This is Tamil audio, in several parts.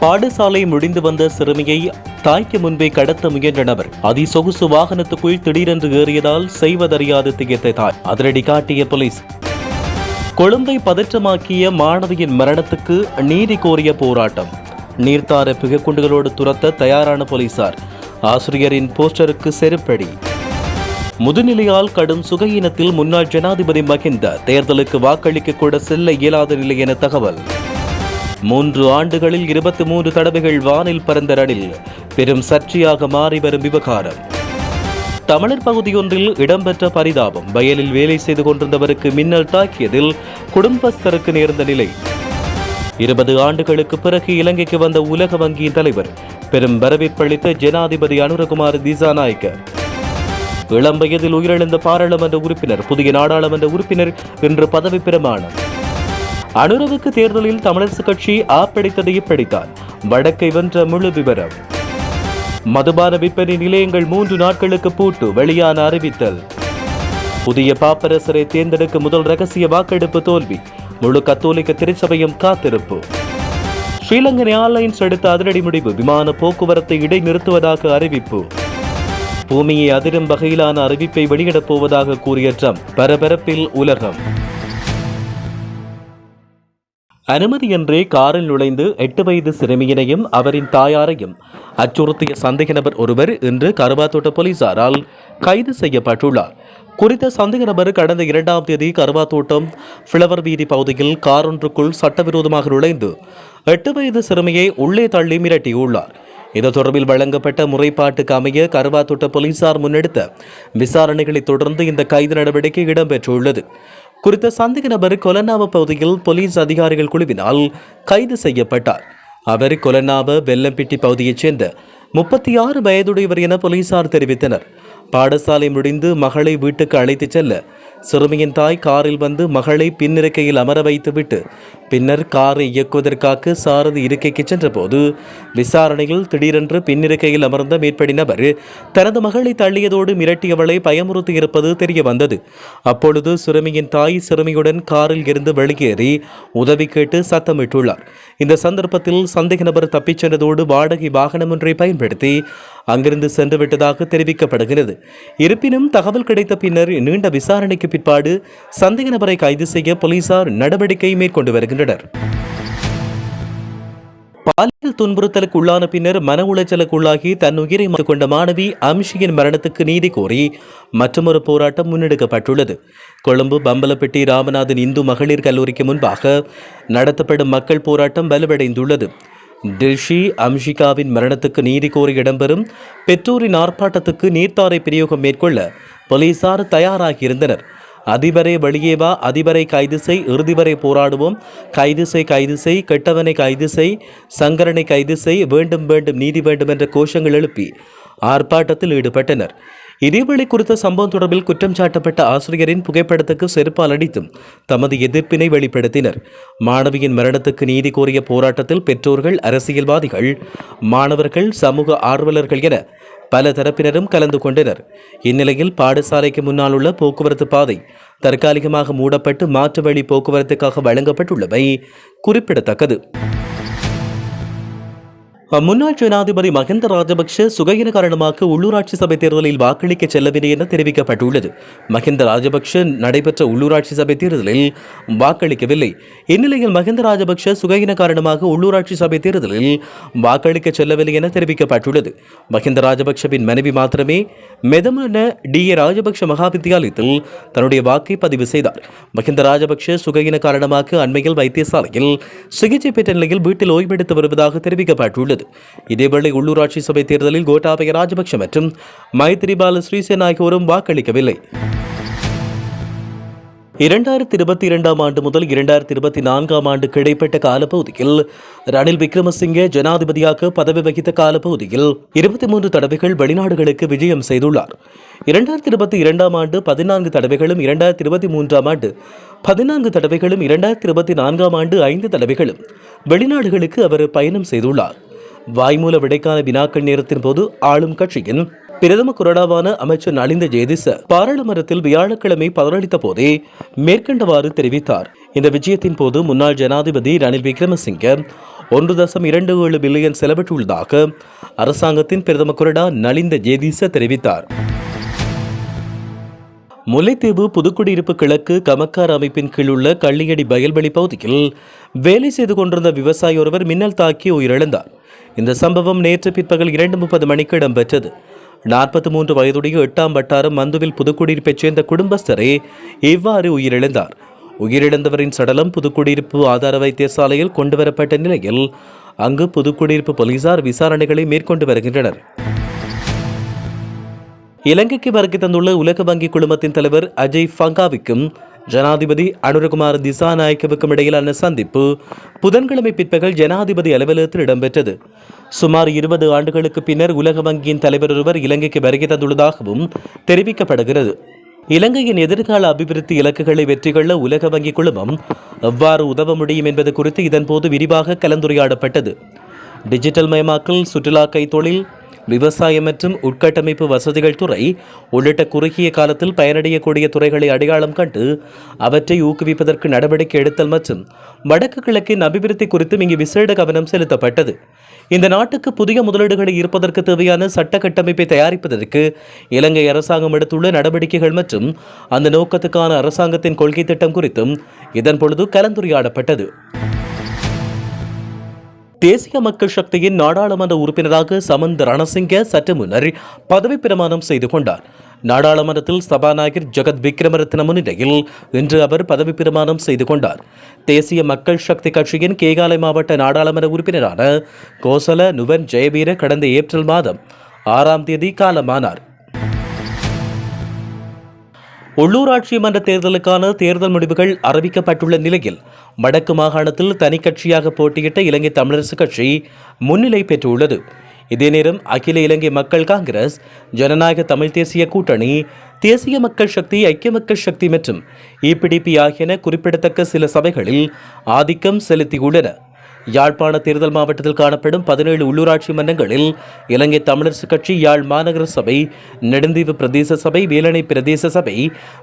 பாடசாலை முடிந்து வந்த சிறுமியை தாய்க்கு முன்பே கடத்த முயன்ற நபர் அதிசொகுசு வாகனத்துக்குள் திடீரென்று ஏறியதால் செய்வதறியாது திகைத்த தாய் அதிரடி காட்டிய போலீஸ். கொழும்பை பதற்றமாக்கிய மாணவியின் மரணத்துக்கு நீதி கோரிய போராட்டம். நீர்த்தார பிகக்குண்டுகளோடு துரத்த தயாரான போலீசார். ஆசிரியரின் போஸ்டருக்கு செருப்படி. முதுநிலையால் கடும் சுகையினத்தில் முன்னாள் ஜனாதிபதி மகிந்த தேர்தலுக்கு வாக்களிக்க கூட செல்ல இயலாத நிலை என தகவல். மூன்று ஆண்டுகளில் இருபத்தி மூன்று தடவைகள் வானில் பறந்த ரணில் பெரும் சர்ச்சையாக மாறி வரும் விவகாரம். தமிழர் பகுதியொன்றில் இடம்பெற்ற பரிதாபம் வயலில் வேலை செய்து கொண்டிருந்தவருக்கு மின்னல் தாக்கியதில் குடும்பஸ்தருக்கு நேர்ந்த நிலை. இருபது ஆண்டுகளுக்கு பிறகு இலங்கைக்கு வந்த உலக வங்கியின் தலைவர் பெரும் வரவேற்பளித்த ஜனாதிபதி அனுரகுமார் திசாநாயக்க இளம் வயதில் உயிரிழந்த பாராளுமன்ற உறுப்பினர் புதிய நாடாளுமன்ற உறுப்பினர் இன்று பதவி பிரமாணம். அனுரவுக்கு தேர்தலில் தமிழரசு கட்சி ஆப்படித்ததை பிடித்தார் வடக்கை வென்ற முழு விவரம். மதுபான விற்பனை நிலையங்கள் மூன்று நாட்களுக்கு பூட்டு வெளியான அறிவித்தல். புதிய பாப்பரசரை தேர்ந்தெடுக்க முதல் ரகசிய வாக்கெடுப்பு தோல்வி. முழு கத்தோலிக்க திருச்சபையும் காத்திருப்பு. ஸ்ரீலங்கன் ஏர்லைன்ஸ் எடுத்த அதிரடி முடிவு. விமான போக்குவரத்தை இடைநிறுத்துவதாக அறிவிப்பு. பூமியை அதிரும் வகையிலான அறிவிப்பை வெளியிடப் போவதாக கூறிய ட்ரம்ப். பரபரப்பில் உலகம். அனுமதியின்றி காரில் நுழைந்து எட்டு வயது சிறுமியினையும் அவரின் தாயாரையும் அச்சுறுத்திய சந்தேக நபர் ஒருவர் இன்று கருவாத்தோட்ட போலீசாரால் கைது செய்யப்பட்டுள்ளார். குறித்த சந்தேக நபர் கடந்த இரண்டாம் தேதி கருவாத்தோட்டம் ஃபிளவர் வீதி பகுதியில் கார் ஒன்றுக்குள் சட்டவிரோதமாக நுழைந்து எட்டு வயது சிறுமியை உள்ளே தள்ளி மிரட்டியுள்ளார். இது தொடர்பில் வழங்கப்பட்ட முறைப்பாட்டுக்கு அமைய கருவாத்தோட்ட போலீசார் முன்னெடுத்த விசாரணைகளை தொடர்ந்து இந்த கைது நடவடிக்கை இடம்பெற்றுள்ளது. குறித்த சந்தேக நபர் கொலனாவ பகுதியில் போலீஸ் அதிகாரிகள் குழுவினால் கைது செய்யப்பட்டார். அவர் கொலனாவ வெல்லம்பிட்டி பகுதியைச் சேர்ந்த முப்பத்தி ஆறு வயதுடையவர் என போலீசார் தெரிவித்தனர். பாடசாலை முடிந்து மகளை வீட்டுக்கு அழைத்துச் செல்ல சிறுமியின் தாய் காரில் வந்து மகளை பின்னிருக்கையில் அமர வைத்துவிட்டு பின்னர் காரை இயக்குவதற்காக சாரதி இருக்கைக்கு சென்றபோது விசாரணையில் திடீரென்று பின்னிருக்கையில் அமர்ந்த மேற்படி நபர் தனது மகளை தள்ளியதோடு மிரட்டியவளை பயமுறுத்தி இருப்பது தெரிய வந்தது அப்பொழுது சிறுமியின் தாய் சிறுமியுடன் காரில் இருந்து வெளியேறி உதவி கேட்டு சத்தமிட்டுள்ளார். இந்த சந்தர்ப்பத்தில் சந்தேக நபர் தப்பிச் சென்றதோடு வாடகை வாகனம் ஒன்றை பயன்படுத்தி அங்கிருந்து சென்று விட்டதாக தெரிவிக்கப்படுகிறது. இருப்பினும் தகவல் கிடைத்த பின்னர் நீண்ட விசாரணைக்கு பிற்பாடு சந்தேக நபரை கைது செய்ய போலீசார் நடவடிக்கை மேற்கொண்டு வருகின்றனர். பாலியல் துன்புறுத்தலுக்கு உள்ளான பின்னர் மன உளைச்சலுக்கு உள்ளாகி தன் உயிரை கொண்ட மாணவி அம்ஷியின் மரணத்துக்கு நீதி கோரி மற்றொரு போராட்டம் முன்னெடுக்கப்பட்டுள்ளது. கொழும்பு பம்பலப்பட்டி ராமநாதன் இந்து மகளிர் கல்லூரிக்கு முன்பாக நடத்தப்படும் மக்கள் போராட்டம் வலுவடைந்துள்ளது. டில்ஷி அம்ஷிகாவின் மரணத்துக்கு நீதி கோரி இடம்பெறும் பெற்றோரின் ஆர்ப்பாட்டத்துக்கு நீர்த்தாரை பிரயோகம் மேற்கொள்ள போலீசார் தயாராகியிருந்தனர். அதிபரை வெளியே வா அதிபரை கைது செய் இறுதி வரை போராடுவோம். கைது செய் கைது செய் கெட்டவனை கைது செய் சங்கரனை கைது செய் வேண்டும் வேண்டும் நீதி வேண்டும் என்ற கோஷங்கள் எழுப்பி ஆர்ப்பாட்டத்தில் ஈடுபட்டனர். இதேவேளை குறித்த சம்பவம் தொடர்பில் குற்றம் சாட்டப்பட்ட ஆசிரியரின் புகைப்படத்துக்கு செருப்பால் அடித்தும் தமது எதிர்ப்பினை வெளிப்படுத்தினர். மாணவியின் மரணத்துக்கு நீதி கோரிய போராட்டத்தில் பெற்றோர்கள் அரசியல்வாதிகள் மாணவர்கள் சமூக ஆர்வலர்கள் என பல தரப்பினரும் கலந்து கொண்டனர். இந்நிலையில் பாடசாலைக்கு முன்னால் உள்ள போக்குவரத்து பாதை தற்காலிகமாக மூடப்பட்டு மாற்று வழி போக்குவரத்துக்காக வழங்கப்பட்டுள்ளவை குறிப்பிடத்தக்கது. முன்னாள் ஜனாதிபதி மஹிந்த ராஜபக்ஷ சுகையின காரணமாக உள்ளூராட்சி சபை தேர்தலில் வாக்களிக்க செல்லவில்லை என தெரிவிக்கப்பட்டுள்ளது. மஹிந்த ராஜபக்ஷ நடைபெற்ற உள்ளூராட்சி சபை தேர்தலில் வாக்களிக்கவில்லை. இந்நிலையில் மஹிந்த ராஜபக்ஷ சுகையின காரணமாக உள்ளூராட்சி சபை தேர்தலில் வாக்களிக்க செல்லவில்லை என தெரிவிக்கப்பட்டுள்ளது. மஹிந்த ராஜபக்ஷவின் மனைவி மாத்திரமே மெதமான டி. ஏ. ராஜபக்ஷ மகாவித்தியாலயத்தில் தன்னுடைய வாக்கை பதிவு செய்தார். மஹிந்த ராஜபக்ஷ சுகையின காரணமாக அண்மையில் வைத்தியசாலையில் சிகிச்சை பெற்ற நிலையில் வீட்டில் ஓய்வெடுத்து வருவதாக தெரிவிக்கப்பட்டுள்ளது. இதேவேளை உள்ளூராட்சி சபை தேர்தலில் கோட்டாபய ராஜபக்ஷ மற்றும் மைத்ரிபால ஸ்ரீசேன் ஆகியோரும் வாக்களிக்கவில்லை. இரண்டாயிரத்தி இருபத்தி இரண்டாம் ஆண்டு முதல் இரண்டாயிரத்தி இருபத்தி நான்காம் ஆண்டுக்கு இடைப்பட்ட காலப்பகுதியில் ரணில் விக்ரமசிங்கே ஜனாதிபதியாக பதவி வகித்த காலப்பகுதியில் இருபத்தி மூன்று தடவைகள் வெளிநாடுகளுக்கு விஜயம் செய்துள்ளார். இரண்டாயிரத்தி இருபத்தி இரண்டாம் ஆண்டு பதினான்கு தடவைகளும் இரண்டாயிரத்தி இருபத்தி மூன்றாம் ஆண்டு பதினான்கு தடவைகளும் இரண்டாயிரத்தி இருபத்தி நான்காம் ஆண்டு ஐந்து தடவைகளும் வெளிநாடுகளுக்கு அவர் பயணம் செய்துள்ளார். வாய்மூல விடைக்கான வினாக்கள் நேரத்தின் போது ஆளும் கட்சியின் பிரதம குரடாவான அமைச்சர் நலிந்த ஜெயதிச பாராளுமன்றத்தில் வியாழக்கிழமை பதிலளித்த போதே மேற்கண்டவாறு தெரிவித்தார். இந்த விஜயத்தின் போது முன்னாள் ஜனாதிபதி ரணில் விக்ரமசிங்க ஒன்று தசம் இரண்டு ஏழு பில்லியன் செலவிட்டுள்ளதாக அரசாங்கத்தின் பிரதம கொறடா நலிந்த ஜெயதிச தெரிவித்தார். முல்லைத்தீவு புதுக்குடியிருப்பு கிழக்கு கமக்கார் அமைப்பின் கீழ் உள்ள கள்ளியடி வயல்வெளி பகுதியில் வேலை செய்து கொண்டிருந்த விவசாயி ஒருவர் மின்னல் தாக்கி உயிரிழந்தார். இந்த சம்பவம் நேற்று பிற்பகல் இரண்டு முப்பது மணிக்கு இடம்பெற்றது. நாற்பத்தி மூன்று வயதுடைய எட்டாம் வட்டாரம் மந்துவில் புதுக்குடியிருப்பைச் சேர்ந்த குடும்பஸ்தரே இவ்வாறு உயிரிழந்தார். உயிரிழந்தவரின் சடலம் புதுக்குடியிருப்பு ஆதார வைத்தியசாலையில் கொண்டுவரப்பட்ட நிலையில் அங்கு புதுக்குடியிருப்பு போலீசார் விசாரணைகளை மேற்கொண்டு வருகின்றனர். இலங்கைக்கு வருகை தந்துள்ள உலக வங்கி குழுமத்தின் தலைவர் அஜய் ஃபங்காவிக்கும் ஜனாதிபதி அனுரகுமார் திசாநாயக்கவுக்கும் இடையிலான சந்திப்பு புதன்கிழமை பிற்பகல் ஜனாதிபதி அலுவலகத்தில் இடம்பெற்றது. சுமார் இருபது ஆண்டுகளுக்கு பின்னர் உலக வங்கியின் தலைவர் ஒருவர் இலங்கைக்கு வருகை தந்துள்ளதாகவும் தெரிவிக்கப்படுகிறது. இலங்கையின் எதிர்கால அபிவிருத்தி இலக்குகளை வெற்றி கொள்ள உலக வங்கி குழுமம் எவ்வாறு உதவ முடியும் என்பது குறித்து இதன்போது விரிவாக கலந்துரையாடப்பட்டது. டிஜிட்டல் மயமாக்கல் சுற்றுலா கைத்தொழில் விவசாயம் மற்றும் உட்கட்டமைப்பு வசதிகள் துறை உள்ளிட்ட குறுகிய காலத்தில் பயனடையக்கூடிய துறைகளை அடையாளம் கண்டு அவற்றை ஊக்குவிப்பதற்கு நடவடிக்கை எடுத்தல் மற்றும் வடக்கு கிழக்கின் அபிவிருத்தி குறித்தும் இங்கு விசேட கவனம் செலுத்தப்பட்டது. இந்த நாட்டுக்கு புதிய முதலீடுகளை ஈர்ப்பதற்கு தேவையான சட்ட கட்டமைப்பை தயாரிப்பதற்கு இலங்கை அரசாங்கம் எடுத்துள்ள நடவடிக்கைகள் மற்றும் அந்த நோக்கத்துக்கான அரசாங்கத்தின் கொள்கை திட்டம் குறித்தும் இதன் பொழுது கலந்துரையாடப்பட்டது. தேசிய மக்கள் சக்தியின் நாடாளுமன்ற உறுப்பினராக சமந்த் ரணசிங்க சற்று முன்னர் பதவி பிரமாணம் செய்து கொண்டார். நாடாளுமன்றத்தில் சபாநாயகர் ஜெகத் விக்ரமரத்ன முன்னிலையில் இன்று அவர் பதவி பிரமாணம் செய்து கொண்டார். தேசிய மக்கள் சக்தி கட்சியின் கேகாலை மாவட்ட நாடாளுமன்ற உறுப்பினரான கோசல நுவன் ஜெயவீர கடந்த ஏப்ரல் மாதம் ஆறாம் தேதி காலமானார். உள்ளூராட்சி மன்ற தேர்தலுக்கான தேர்தல் முடிவுகள் அறிவிக்கப்பட்டுள்ள நிலையில் வடக்கு மாகாணத்தில் தனி கட்சியாக போட்டியிட்ட இலங்கை தமிழரசு கட்சி முன்னிலை பெற்றுள்ளது. இதே நேரம் அகில இலங்கை மக்கள் காங்கிரஸ் ஜனநாயக தமிழ் தேசிய கூட்டணி தேசிய மக்கள் சக்தி ஐக்கிய மக்கள் சக்தி மற்றும் இபிடிபி ஆகியன குறிப்பிடத்தக்க சில சபைகளில் ஆதிக்கம் செலுத்தியுள்ளன. யாழ்ப்பாண தேர்தல் மாவட்டத்தில் காணப்படும் பதினேழு உள்ளூராட்சி மன்றங்களில் இலங்கை தமிழரசு கட்சி யாழ் மாநகர சபை நெடுந்தீவு பிரதேச சபை வேலணை பிரதேச சபை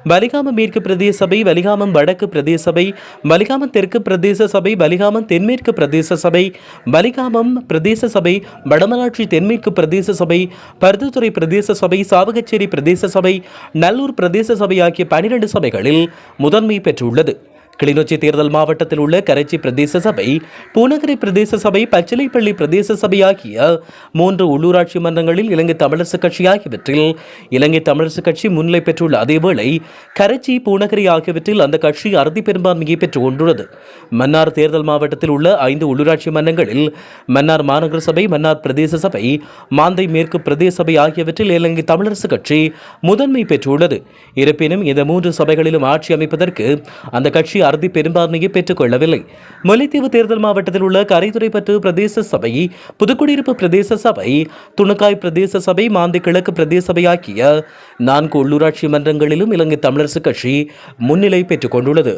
வலிகாமம் மேற்கு பிரதேச சபை வலிகாமம் வடக்கு பிரதேச சபை வலிகாமம் தெற்கு பிரதேச சபை வலிகாமம் தென்மேற்கு பிரதேச சபை வலிகாமம் பிரதேச சபை வடமராட்சி தென்மேற்கு பிரதேச சபை பருத்தித்துறை பிரதேச சபை சாவகச்சேரி பிரதேச சபை நல்லூர் பிரதேச சபை ஆகிய பனிரெண்டு சபைகளில் முதன்மை பெற்றுள்ளது கிளிநொச்சி தேர்தல் மாவட்டத்தில் உள்ள கரைச்சி பிரதேச சபை பூநகரி பிரதேச சபை பச்சிலைப்பள்ளி பிரதேச சபை ஆகிய மூன்று உள்ளூராட்சி மன்றங்களில் இலங்கை தமிழரசுக் கட்சி ஆகியவற்றில் இலங்கை தமிழரசுக் கட்சி முன்னிலை பெற்றுள்ள அதேவேளை கரைச்சி பூநகரி ஆகியவற்றில் அந்த கட்சி அறுதி பெரும்பான்மையை பெற்றுக் கொண்டுள்ளது. மன்னார் தேர்தல் மாவட்டத்தில் உள்ள ஐந்து உள்ளூராட்சி மன்றங்களில் மன்னார் மாநகர சபை மன்னார் பிரதேச சபை மாந்தை மேற்கு பிரதேச சபை ஆகியவற்றில் இலங்கை தமிழரசுக் கட்சி முதன்மை பெற்றுள்ளது. இருப்பினும் இந்த மூன்று சபைகளிலும் ஆட்சி அமைப்பதற்கு அந்த கட்சி அறுதி பெரும்பான்மையை பெற்றுக் கொள்ளவில்லை. முல்லைத்தீவு தேர்தல் மாவட்டத்தில் உள்ள கரைதுறைப்பற்று பிரதேச சபை புதுக்குடியிருப்பு பிரதேச சபை துணுக்காய் பிரதேச சபை மாந்தி கிழக்கு பிரதேச சபை ஆகிய நான்கு உள்ளூராட்சி மன்றங்களிலும் இலங்கை தமிழரசு கட்சி முன்னிலை பெற்றுக் கொண்டுள்ளது.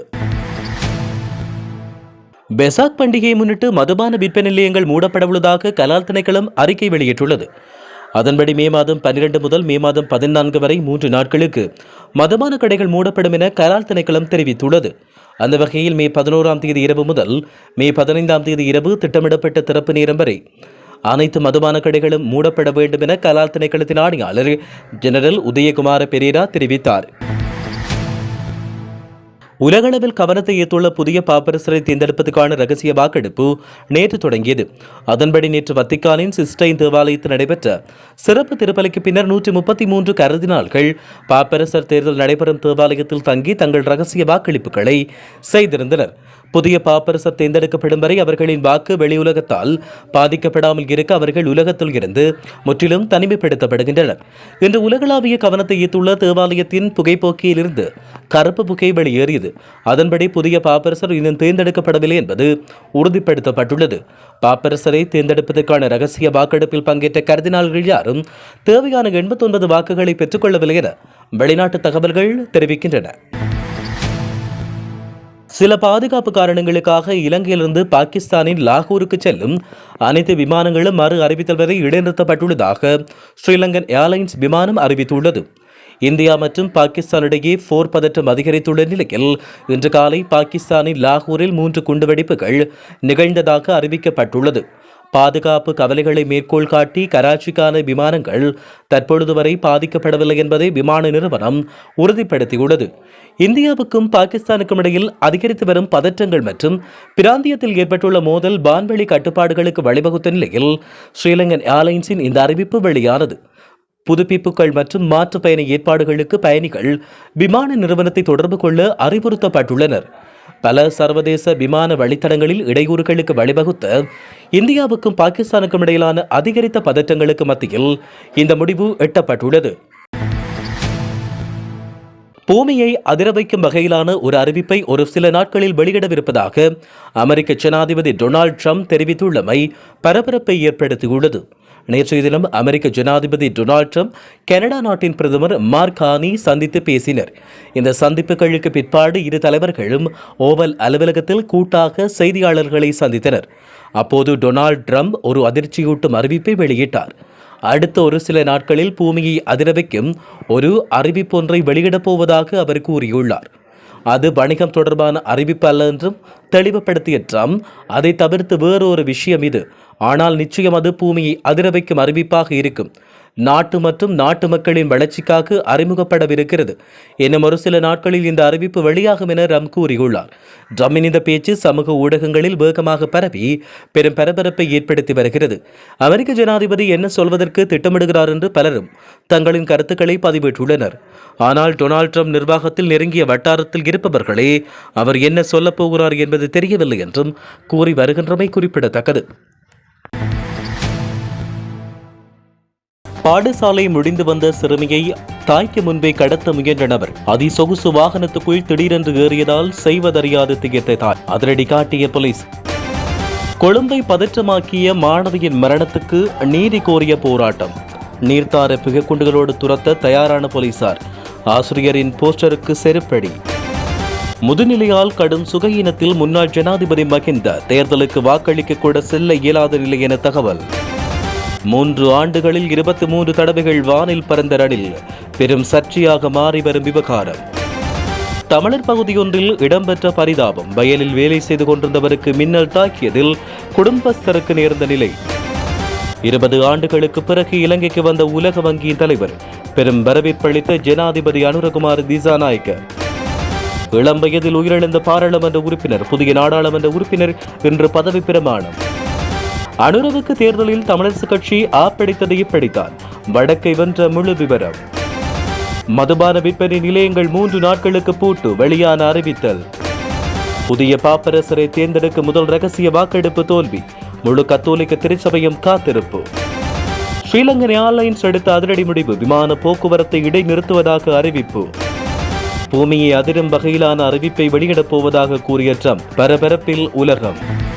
பெசாக் பண்டிகையை முன்னிட்டு மதுபான விற்பனை நிலையங்கள் மூடப்பட உள்ளதாக கலால் திணைக்களம் அறிக்கை வெளியிட்டுள்ளது. அதன்படி மே மாதம் பன்னிரண்டு முதல் மே மாதம் பதினான்கு வரை மூன்று நாட்களுக்கு மதுபான கடைகள் மூடப்படும் என கலால் திணைக்களம் தெரிவித்துள்ளது. அந்த வகையில் மே பதினோராம் தேதி இரவு முதல் மே பதினைந்தாம் தேதி இரவு திட்டமிடப்பட்ட திறப்பு நேரம் வரை அனைத்து மதுபான கடைகளும் மூடப்பட வேண்டும் என கலால் திணைக்களத்தின் ஆணையாளர் ஜெனரல் உதயகுமார பெரேரா தெரிவித்தார். உலகளவில் கவனத்தை ஈர்த்துள்ள புதிய பாப்பரசரை தேர்ந்தெடுப்பதற்கான ரகசிய வாக்கெடுப்பு நேற்று தொடங்கியது. அதன்படி நேற்று வத்திக்கானின் சிஸ்டைன் தேவாலயத்தில் நடைபெற்ற சிறப்பு திருப்பலிக்கு பின்னர் நூற்றி முப்பத்தி மூன்று கருதினால்கள் பாப்பரசர் தேர்தல் நடைபெறும் தேவாலயத்தில் தங்கி தங்கள் ரகசிய வாக்களிப்புகளை செய்திருந்தனர். புதிய பாப்பரசர் தேர்ந்தெடுக்கப்படும் வரை அவர்களின் வாக்கு வெளியுலகத்தால் பாதிக்கப்படாமல் இருக்க அவர்கள் உலகத்தில் இருந்து முற்றிலும் தனிமைப்படுத்தப்படுகின்றனர். இன்று உலகளாவிய கவனத்தை ஈர்த்துள்ள தேவாலயத்தின் புகைப்போக்கியிலிருந்து கருப்பு புகை வெளியேறியது. அதன்படி புதிய பாப்பரசர் இன்னும் தேர்ந்தெடுக்கப்படவில்லை என்பது உறுதிப்படுத்தப்பட்டுள்ளது. பாப்பரசரை தேர்ந்தெடுப்பதற்கான ரகசிய வாக்கெடுப்பில் பங்கேற்ற கருதினால்கள் யாரும் தேவையான எண்பத்தொன்பது வாக்குகளை பெற்றுக்கொள்ளவில்லை என வெளிநாட்டு தகவல்கள் தெரிவிக்கின்றன. சில பாதுகாப்பு காரணங்களுக்காக இலங்கையிலிருந்து பாகிஸ்தானின் லாகூருக்கு செல்லும் அனைத்து விமானங்களும் மறு அறிவித்தல் வரை இடைநிறுத்தப்பட்டுள்ளதாக ஸ்ரீலங்கன் ஏர்லைன்ஸ் விமானம் அறிவித்துள்ளது. இந்தியா மற்றும் பாகிஸ்தானிடையே போர் பதற்றம் அதிகரித்துள்ள நிலையில் இன்று காலை பாகிஸ்தானின் லாகூரில் மூன்று குண்டுவெடிப்புகள் நிகழ்ந்ததாக அறிவிக்கப்பட்டுள்ளது. பாதுகாப்பு கவலைகளை மேற்கோள் காட்டி கராச்சிக்கான விமானங்கள் தற்பொழுது வரை பாதிக்கப்படவில்லை என்பதை விமான நிறுவனம் உறுதிப்படுத்தியுள்ளது. இந்தியாவுக்கும் பாகிஸ்தானுக்கும் இடையில் அதிகரித்து வரும் பதற்றங்கள் மற்றும் பிராந்தியத்தில் ஏற்பட்டுள்ள மோதல் வான்வெளி கட்டுப்பாடுகளுக்கு வழிவகுத்த நிலையில் ஸ்ரீலங்கன் ஏர்லைன்ஸின் இந்த அறிவிப்பு வெளியானது. புதுப்பிப்புகள் மற்றும் மாற்று பயண ஏற்பாடுகளுக்கு பயணிகள் விமான நிறுவனத்தை தொடர்பு கொள்ள அறிவுறுத்தப்பட்டுள்ளனர். பல சர்வதேச விமான வழித்தடங்களில் இடையூறுகளுக்கு வழிவகுத்த இந்தியாவுக்கும் பாகிஸ்தானுக்கும் இடையிலான அதிகரித்த பதற்றங்களுக்கு மத்தியில் இந்த முடிவு எட்டப்பட்டுள்ளது. பூமியை அதிர வைக்கும் வகையிலான ஒரு அறிவிப்பை ஒரு சில நாட்களில் வெளியிடவிருப்பதாக அமெரிக்க ஜனாதிபதி டொனால்ட் ட்ரம்ப் தெரிவித்துள்ளமை பரபரப்பை ஏற்படுத்தியுள்ளது. நேற்றைய தினம் அமெரிக்க ஜனாதிபதி டொனால்ட் ட்ரம்ப் கனடா நாட்டின் பிரதமர் மார்க் ஹானி சந்தித்து பேசினர். இந்த சந்திப்புகளுக்கு பிற்பாடு இரு தலைவர்களும் ஓவல் அலுவலகத்தில் கூட்டாக செய்தியாளர்களை சந்தித்தனர். அப்போது டொனால்ட் ட்ரம்ப் ஒரு அதிர்ச்சியூட்டும் அறிவிப்பை வெளியிட்டார். அடுத்த ஒரு சில நாட்களில் பூமியை அதிர வைக்கும் ஒரு அறிவிப்பொன்றை வெளியிடப் போவதாக அவர் கூறியுள்ளார். அது வணிகம் தொடர்பான அறிவிப்பு அல்ல என்றும் தெளிவுபடுத்திய ட்ரம்ப் அதை தவிர்த்து வேறொரு விஷயம் இது. ஆனால் நிச்சயம் அது பூமியை அதிர வைக்கும் அறிவிப்பாக இருக்கும். நாட்டு மற்றும் நாட்டு மக்களின் வளர்ச்சிக்காக அறிமுகப்படவிருக்கிறது. இன்னும் ஒரு சில நாட்களில் இந்த அறிவிப்பு வெளியாகும் என ரம் கூறியுள்ளார். ட்ரம்மின் இந்த பேச்சு சமூக ஊடகங்களில் வேகமாக பரவி பெரும் பரபரப்பை ஏற்படுத்தி வருகிறது. அமெரிக்க ஜனாதிபதி என்ன சொல்வதற்கு திட்டமிடுகிறார் என்று பலரும் தங்களின் கருத்துக்களை பதிவிட்டுள்ளனர் ஆனால் டொனால்ட் ட்ரம்ப் நிர்வாகத்தில் நெருங்கிய வட்டாரத்தில் இருப்பவர்களே அவர் என்ன சொல்லப் போகிறார் என்பது தெரியவில்லை என்றும் கூறி வருகின்றமை குறிப்பிடத்தக்கது. பாடசாலை முடிந்து வந்த சிறுமியை தாய்க்கு முன்பே கடத்த முயன்ற நபர் அதிசொகுசு வாகனத்துக்குள் திடீரென்று ஏறியதால் செய்வதறியாது திகைத்த தாய் அதிரடி காட்டிய போலீஸ். கொழும்பை பதற்றமாக்கிய மாணவியின் மரணத்துக்கு நீதி கோரிய போராட்டம். நீர்த்தார பிகக்குண்டுகளோடு துரத்த தயாரான போலீசார். ஆசிரியரின் போஸ்டருக்கு செருப்படி. முதுநிலையால் கடும் சுகையினத்தில் முன்னாள் ஜனாதிபதி மகிந்த தேர்தலுக்கு வாக்களிக்க கூட செல்ல இயலாத நிலை என தகவல். மூன்று ஆண்டுகளில் இருபத்தி மூன்று தடவைகள் வானில் பறந்த ரணில் பெரும் சர்ச்சையாக மாறி வரும் விவகாரம். தமிழர் பகுதியொன்றில் இடம்பெற்ற பரிதாபம் வயலில் வேலை செய்து கொண்டிருந்தவருக்கு மின்னல் தாக்கியதில் குடும்பஸ்தருக்கு நேர்ந்த நிலை. இருபது ஆண்டுகளுக்கு பிறகு இலங்கைக்கு வந்த உலக வங்கியின் தலைவர் பெரும் வரவேற்பளித்த ஜனாதிபதி அனுரகுமார் திசாநாயக்க இளம் வயதில் உயிரிழந்த பாராளுமன்ற உறுப்பினர் புதிய நாடாளுமன்ற உறுப்பினர் இன்று பதவி பிரமாணம். அனுரவுக்கு தேர்தலில் தமிழரசு கட்சி ஆப்பிடித்ததை இப்படித்தான் வடக்கை வென்ற முழு விவரம். மதுபான விற்பனை நிலையங்கள் மூன்று நாட்களுக்கு பூட்டு வெளியான அறிவித்தல். புதிய பாப்பரசரை தேர்ந்தெடுக்க முதல் ரகசிய வாக்கெடுப்பு தோல்வி. முழு கத்தோலிக்க திருச்சபையும் காத்திருப்பு. ஸ்ரீலங்கன் ஏர்லைன்ஸ் எடுத்த அதிரடி முடிவு. விமான போக்குவரத்தை இடைநிறுத்துவதாக அறிவிப்பு. பூமியை அதிரும் வகையிலான அறிவிப்பை வெளியிடப் போவதாக கூறிய ட்ரம்ப். பரபரப்பில் உலகம்.